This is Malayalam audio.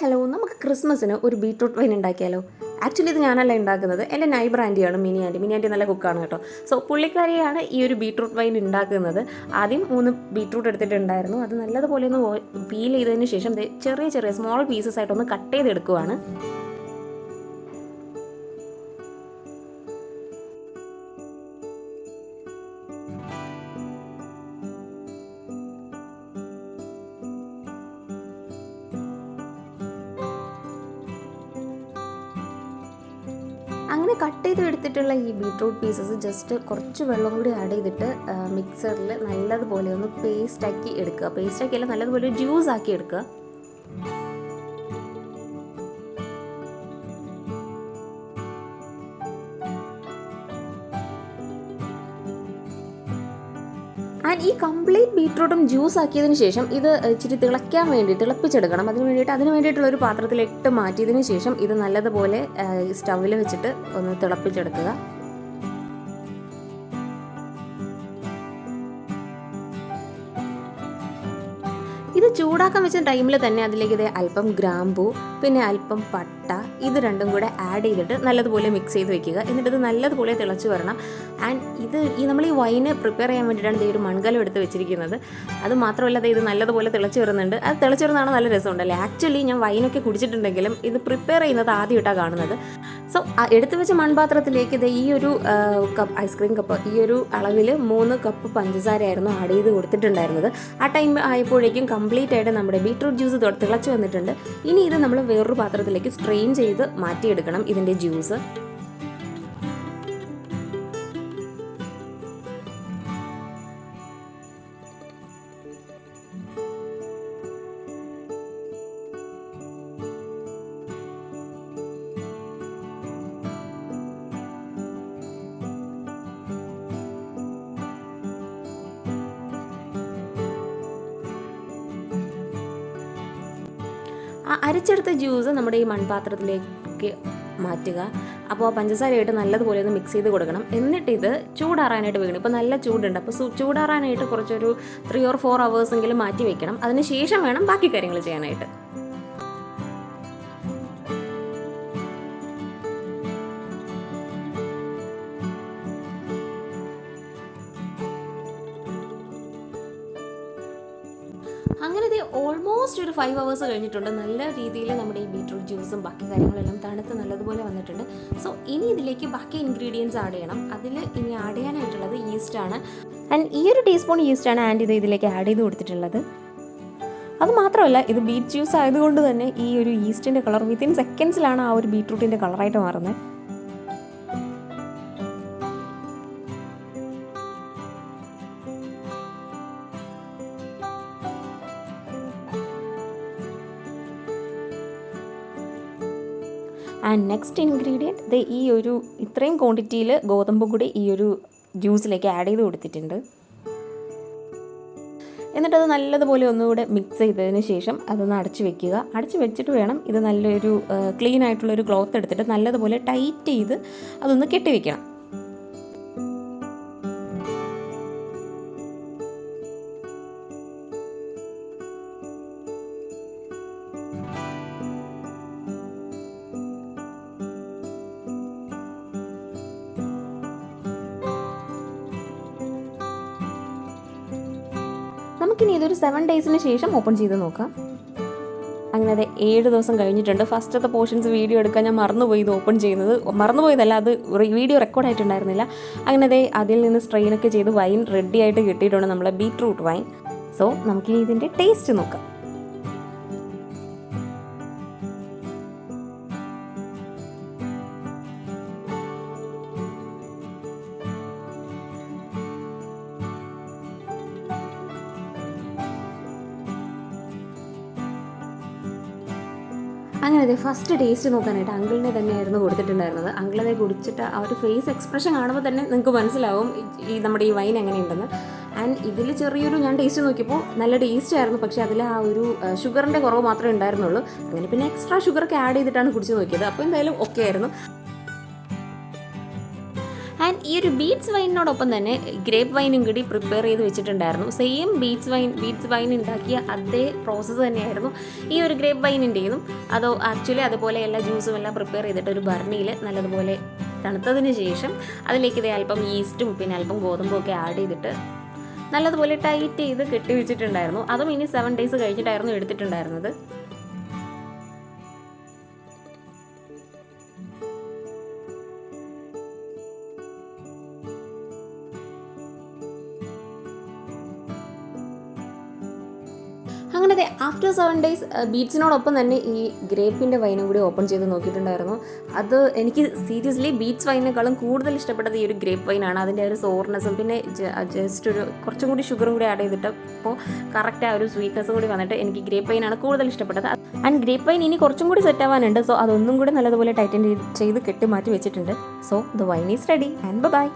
ഹലോ നമുക്ക് ക്രിസ്മസിന് ഒരു ബീട്രൂട്ട് വൈൻ ഉണ്ടാക്കിയാലോ? ആക്ച്വലി ഇത് ഞാനല്ല ഉണ്ടാക്കുന്നത്. എന്റെ നൈബർ ആന്റിയാണ് മിനി ആന്റി. മിനി ആന്റി നല്ല കുക്കാണ് കേട്ടോ. സോ പുള്ളിക്കാരിയാണ് ഈ ഒരു ബീട്രൂട്ട് വൈൻ ഉണ്ടാക്കുന്നത്. ആദ്യം മൂന്ന് ബീട്രൂട്ട് എടുത്തിട്ടുണ്ടായിരുന്നു. അത് നല്ലതുപോലെ ഒന്ന് പീൽ ചെയ്തതിന് ശേഷം ചെറിയ ചെറിയ സ്മോൾ പീസസ് ആയിട്ടൊന്ന് കട്ട് ചെയ്തെടുക്കുവാണ്. അങ്ങനെ കട്ട് ചെയ്ത് എടുത്തിട്ടുള്ള ഈ ബീട്രൂട്ട് പീസസ് ജസ്റ്റ് കുറച്ച് വെള്ളം കൂടി ആഡ് ചെയ്തിട്ട് മിക്സറിൽ നല്ലതുപോലെ ഒന്ന് പേസ്റ്റാക്കി എടുക്കുക. പേസ്റ്റാക്കിയല്ല നല്ലതുപോലെ ജ്യൂസ് ആക്കി എടുക്കുക. ആൻഡ് ഈ കംപ്ലീറ്റ് ബീട്രൂട്ടും ജ്യൂസ് ആക്കിയതിന് ശേഷം ഇത് ഇച്ചിരി തിളയ്ക്കാൻ വേണ്ടി തിളപ്പിച്ചെടുക്കണം. അതിന് വേണ്ടിയിട്ട് അതിന് വേണ്ടിയിട്ടുള്ള ഒരു പാത്രത്തിലിട്ട് മാറ്റിയതിന് ശേഷം ഇത് നല്ലതുപോലെ സ്റ്റൗവിൽ വെച്ചിട്ട് ഒന്ന് തിളപ്പിച്ചെടുക്കുക. ഇത് ചൂടാക്കാൻ വെച്ച ടൈമിൽ തന്നെ അതിലേക്ക് ഇത് അല്പം ഗ്രാമ്പു പിന്നെ അല്പം പട്ട ഇത് രണ്ടും കൂടെ ആഡ് ചെയ്തിട്ട് നല്ലതുപോലെ മിക്സ് ചെയ്ത് വെക്കുക. എന്നിട്ട് ഇത് നല്ലതുപോലെ തിളച്ച് വരണം. ആൻഡ് ഇത് ഈ നമ്മൾ ഈ വൈന് പ്രിപ്പയർ ചെയ്യാൻ വേണ്ടിയിട്ടാണ് ഈ ഒരു മൺകലം എടുത്ത് വെച്ചിരിക്കുന്നത്. അത് മാത്രമല്ല ഇത് നല്ലതുപോലെ തിളച്ച് വരുന്നുണ്ട്. അത് തിളച്ച് വരുന്നതാണ് നല്ല രസമുണ്ടല്ലേ? ആക്ച്വലി ഞാൻ വൈനൊക്കെ കുടിച്ചിട്ടുണ്ടെങ്കിലും ഇത് പ്രിപ്പയർ ചെയ്യുന്നത് ആദ്യമായിട്ടാണ് കാണുന്നത്. സോ എടുത്തു വെച്ച മൺപാത്രത്തിലേക്ക് ഇത് ഈ ഒരു കപ്പ് ഐസ്ക്രീം കപ്പ് ഈ ഒരു അളവിൽ മൂന്ന് കപ്പ് പഞ്ചസാരയായിരുന്നു ആഡ് ചെയ്ത് കൊടുത്തിട്ടുണ്ടായിരുന്നത്. ആ ടൈം ആയപ്പോഴേക്കും കംപ്ലീറ്റ് ആയിട്ട് നമ്മുടെ ബീട്രൂട്ട് ജ്യൂസ് തിളച്ച് വന്നിട്ടുണ്ട്. ഇനി ഇത് നമ്മൾ വേറൊരു പാത്രത്തിലേക്ക് സ്ട്രെയിൻ ചെയ്ത് മാറ്റിയെടുക്കണം ഇതിന്റെ ജ്യൂസ് ആ അരച്ചെടുത്ത ജ്യൂസ് നമ്മുടെ ഈ മൺപാത്രത്തിലേക്ക് മാറ്റുക. അപ്പോൾ പഞ്ചസാരയായിട്ട് നല്ലതുപോലെ ഒന്ന് മിക്സ് ചെയ്ത് കൊടുക്കണം. എന്നിട്ട് ഇത് ചൂടാറാനായിട്ട് വെക്കണം. ഇപ്പോൾ നല്ല ചൂടുണ്ട്. അപ്പോൾ ചൂടാറാനായിട്ട് കുറച്ചൊരു ത്രീ ഓർ ഫോർ എങ്കിലും മാറ്റി വെക്കണം. അതിന് ശേഷം വേണം ബാക്കി കാര്യങ്ങൾ ചെയ്യാനായിട്ട്. അങ്ങനെ ഇത് ഓൾമോസ്റ്റ് ഒരു ഫൈവ് അവേഴ്സ് കഴിഞ്ഞിട്ടുണ്ട്. നല്ല രീതിയിൽ നമ്മുടെ ഈ ബീട്രൂട്ട് ജ്യൂസും ബാക്കി കാര്യങ്ങളെല്ലാം തണുത്ത് നല്ലതുപോലെ വന്നിട്ടുണ്ട്. സോ ഇനി ഇതിലേക്ക് ബാക്കി ഇൻഗ്രീഡിയൻസ് ആഡ് ചെയ്യണം. അതിൽ ഇനി ആഡ് ചെയ്യാനായിട്ടുള്ളത് ആണ്. ആൻഡ് ഈ ഒരു ടീസ്പൂൺ ഈസ്റ്റ് ആണ് ആൻഡ് ഇത് ഇതിലേക്ക് ആഡ് ചെയ്ത് കൊടുത്തിട്ടുള്ളത്. അത് മാത്രമല്ല ഇത് ബീറ്റ് ജ്യൂസ് ആയതുകൊണ്ട് തന്നെ ഈ ഒരു ഈസ്റ്റിന്റെ കളർ വിത്തിൻ സെക്കൻഡ്സിലാണ് ആ ഒരു ബീട്രൂട്ടിന്റെ കളറായിട്ട് മാറുന്നത്. ആൻഡ് നെക്സ്റ്റ് ഇൻഗ്രീഡിയന്റ് ഇത് ഈ ഒരു ഇത്രയും ക്വാണ്ടിറ്റിയിൽ ഗോതമ്പ് കൂടി ഈ ഒരു ജ്യൂസിലേക്ക് ആഡ് ചെയ്ത് കൊടുത്തിട്ടുണ്ട്. എന്നിട്ടത് നല്ലതുപോലെ ഒന്നുകൂടെ മിക്സ് ചെയ്തതിന് ശേഷം അതൊന്ന് അടച്ചു വെക്കുക. അടച്ചു വെച്ചിട്ട് വേണം ഇത് നല്ലൊരു ക്ലീൻ ആയിട്ടുള്ളൊരു ക്ലോത്ത് എടുത്തിട്ട് നല്ലതുപോലെ ടൈറ്റ് ചെയ്ത് അതൊന്ന് കെട്ടി വെക്കണം. നമുക്കിനി ഇതൊരു സെവൻ ഡേയ്സിന് ശേഷം ഓപ്പൺ ചെയ്ത് നോക്കാം. അങ്ങനെ അതെ ഏഴ് ദിവസം കഴിഞ്ഞിട്ടുണ്ട്. ഫസ്റ്റത്തെ പോർഷൻസ് വീഡിയോ എടുക്കാൻ ഞാൻ മറന്നുപോയി ഇത് ഓപ്പൺ ചെയ്യുന്നത്. മറന്നുപോയതല്ല അത് വീഡിയോ റെക്കോർഡ് ആയിട്ടുണ്ടായിരുന്നില്ല. അങ്ങനെ അതെ അതിൽ നിന്ന് സ്ട്രെയിനൊക്കെ ചെയ്ത് വൈൻ റെഡി ആയിട്ട് കിട്ടിയിട്ടുണ്ട് നമ്മളെ ബീറ്റ്റൂട്ട് വൈൻ സോ നമുക്കിനി ഇതിന്റെ ടേസ്റ്റ് നോക്കാം. അങ്ങനെ അതെ ഫസ്റ്റ് ടേസ്റ്റ് നോക്കാനായിട്ട് അങ്കിളിനെ തന്നെയായിരുന്നു കൊടുത്തിട്ടുണ്ടായിരുന്നത്. അങ്കിളതെ കുടിച്ചിട്ട് ആ ഒരു ഫേസ് എക്സ്പ്രഷൻ കാണുമ്പോൾ തന്നെ നിങ്ങൾക്ക് മനസ്സിലാവും ഈ- നമ്മുടെ ഈ വൈൻ എങ്ങനെയുണ്ടെന്ന്. ആൻഡ് ഇതിൽ ചെറിയൊരു ഞാൻ ടേസ്റ്റ് നോക്കിയപ്പോൾ നല്ല ടേസ്റ്റ് ആയിരുന്നു. പക്ഷേ അതിൽ ആ ഒരു ഷുഗറിന്റെ കുറവ് മാത്രമേ ഉണ്ടായിരുന്നുള്ളൂ. അങ്ങനെ പിന്നെ എക്സ്ട്രാ ഷുഗറൊക്കെ ആഡ് ചെയ്തിട്ടാണ് കുടിച്ച് നോക്കിയത്. അപ്പോൾ എന്തായാലും ഓക്കെ ആയിരുന്നു. ഈ ഒരു ബീറ്റ്സ് വൈനിനോടൊപ്പം തന്നെ ഗ്രേപ്പ് വൈനും കൂടി പ്രിപ്പയർ ചെയ്ത് വെച്ചിട്ടുണ്ടായിരുന്നു. Same beets wine beets wine ഉണ്ടാക്കിയ അതേ പ്രോസസ്സ് തന്നെയായിരുന്നു ഈ ഒരു ഗ്രേപ്പ് വൈനിന്റെതും. അതോ ആക്ച്വലി അതുപോലെ എല്ലാ ജ്യൂസും എല്ലാം പ്രിപ്പയർ ചെയ്തിട്ട് ഒരു ബർണിയിൽ നല്ലതുപോലെ തണുത്തതിന് ശേഷം അതിലേക്ക് ഇതേ അല്പം ഈസ്റ്റും പിന്നെ അല്പം ഗോതമ്പും ഒക്കെ ആഡ് ചെയ്തിട്ട് നല്ലതുപോലെ ടൈറ്റ് ചെയ്ത് കെട്ടി വെച്ചിട്ടുണ്ടായിരുന്നു. അതും ഇനി സെവൻ ഡേയ്സ് കഴിഞ്ഞിട്ടായിരുന്നു എടുത്തിട്ടുണ്ടായിരുന്നത്. അങ്ങനത്തെ ആഫ്റ്റർ സെവൻ ഡേയ്സ് ബീറ്റ്സിനോടൊപ്പം തന്നെ ഈ ഗ്രേപ്പിന്റെ വൈനും കൂടി ഓപ്പൺ ചെയ്ത് നോക്കിയിട്ടുണ്ടായിരുന്നു. അത് എനിക്ക് സീരിയസ്ലി ബീറ്റ്സ് വൈനേക്കാളും കൂടുതൽ ഇഷ്ടപ്പെട്ടത് ഈ ഒരു ഗ്രേപ്പ് വൈനാണ് അതിന്റെ ഒരു സോർനെസ്സും പിന്നെ ജസ്റ്റ് ഒരു കുറച്ചും കൂടി ഷുഗറും കൂടി ആഡ് ചെയ്തിട്ട് അപ്പോൾ കറക്റ്റ് ആ ഒരു സ്വീറ്റ്നെസ്സും കൂടി വന്നിട്ട് എനിക്ക് ഗ്രേപ്പ് വൈനാണ് കൂടുതൽ ഇഷ്ടപ്പെട്ടത്. ആൻഡ് ഗ്രേപ്പ് വൈൻ ഇനി കുറച്ചും കൂടി സെറ്റ് ആവാനുണ്ട്. സോ അതൊന്നും കൂടി നല്ലതുപോലെ ടൈറ്റൻ ചെയ്ത് കെട്ടി മാറ്റി വെച്ചിട്ടുണ്ട്. So the wine is ready and bye